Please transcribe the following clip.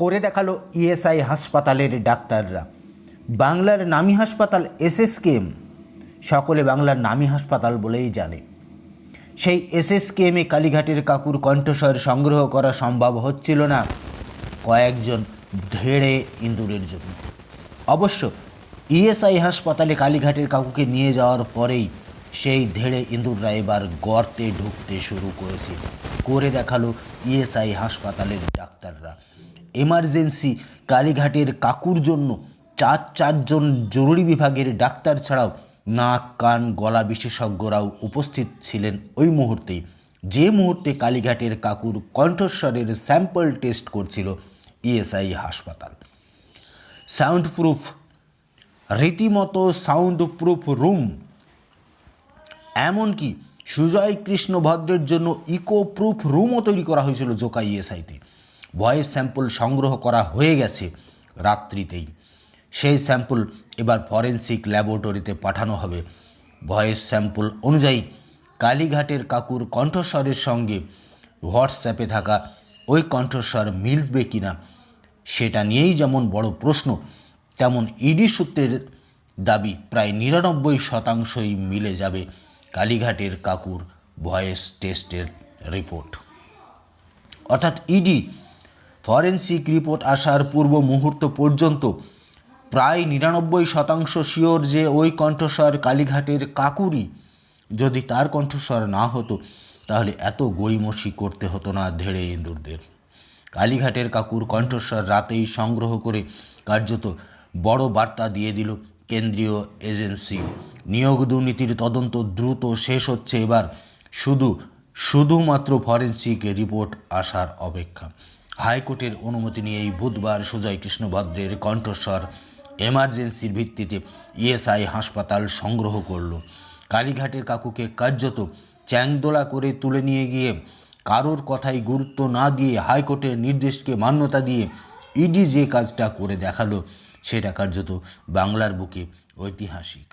করে দেখাল ইএসআই হাসপাতালের ডাক্তাররা। বাংলার নামী হাসপাতাল এসএসকেএম সকলে বাংলার নামী হাসপাতাল বলেই জানে। সেই এসএসকেএমে কালীঘাটের কাকুর কণ্ঠস্বর সংগ্রহ করা সম্ভব হচ্ছিল না কয়েকজন ধেড়ে ইঁদুরের জন্য। অবশ্য ইএসআই হাসপাতালে কালীঘাটের কাকুকে নিয়ে যাওয়ার পরেই সেই ধেড়ে ইঁদুররা এবার গর্তে ঢুকতে শুরু করেছে করে দেখাল ইএসআই হাসপাতালের ডাক্তাররা। এমার্জেন্সি কালীঘাটের কাকুর জন্য চার চারজন জরুরি বিভাগের ডাক্তার ছাড়াও নাক, কান, গলা বিশেষজ্ঞরাও উপস্থিত ছিলেন ওই মুহূর্তে যে মুহূর্তে কালীঘাটের কাকুর কণ্ঠস্বরের স্যাম্পল টেস্ট করছিল ইএসআই হাসপাতাল। সাউন্ড প্রুফ রীতিমতো সাউন্ড প্রুফ রুম। এমনকি সুজয় কৃষ্ণ ভদ্রের জন্য ইকো প্রুফ রুমও তৈরি করা হয়েছিল জোকা ইএসআইতে। ভয়েস স্যাম্পল সংগ্রহ করা হয়ে গেছে রাত্রিতেই। সেই স্যাম্পল এবার ফরেন্সিক ল্যাবরেটরিতে পাঠানো হবে। ভয়েস স্যাম্পল অনুযায়ী কালীঘাটের কাকুর কণ্ঠস্বরের সঙ্গে হোয়াটসঅ্যাপে থাকা ওই কণ্ঠস্বর মিলবে কিনা সেটা নিয়েই যেমন বড় প্রশ্ন, তেমন ইডি সূত্রের দাবি প্রায় নিরানব্বই শতাংশই মিলে যাবে কালীঘাটের কাকুর ভয়েস টেস্টের রিপোর্ট। অর্থাৎ ইডি ফরেন্সিক রিপোর্ট আসার পূর্ব মুহূর্ত পর্যন্ত প্রায় নিরানব্বই শতাংশ শিওর যে ওই কণ্ঠস্বর কালীঘাটের কাকুরি। যদি তার কণ্ঠস্বর না হতো, তাহলে এত গড়িমসি করতে হতো না ধেড়ে ইঁদুরদের। কালীঘাটের কাকুর কণ্ঠস্বর রাতেই সংগ্রহ করে কার্যত বড় বার্তা দিয়ে দিল কেন্দ্রীয় এজেন্সি। নিয়োগ দুর্নীতির তদন্ত দ্রুত শেষ হচ্ছে এবার। শুধু, শুধুমাত্র ফরেন্সিক রিপোর্ট আসার অপেক্ষা। হাইকোর্টের অনুমতি নিয়েই বুধবার সুজয় কৃষ্ণ ভদ্রের কণ্ঠস্বর এমার্জেন্সির ভিত্তিতে ইএসআই হাসপাতাল সংগ্রহ করল। কালীঘাটের কাকুকে কার্যত চ্যাংদোলা করে তুলে নিয়ে গিয়ে কারোর কথাই গুরুত্ব না দিয়ে হাইকোর্টের নির্দেশকে মান্যতা দিয়ে ইডি যে কাজটা করে দেখাল, সেটা কার্যত বাংলার বুকে ঐতিহাসিক।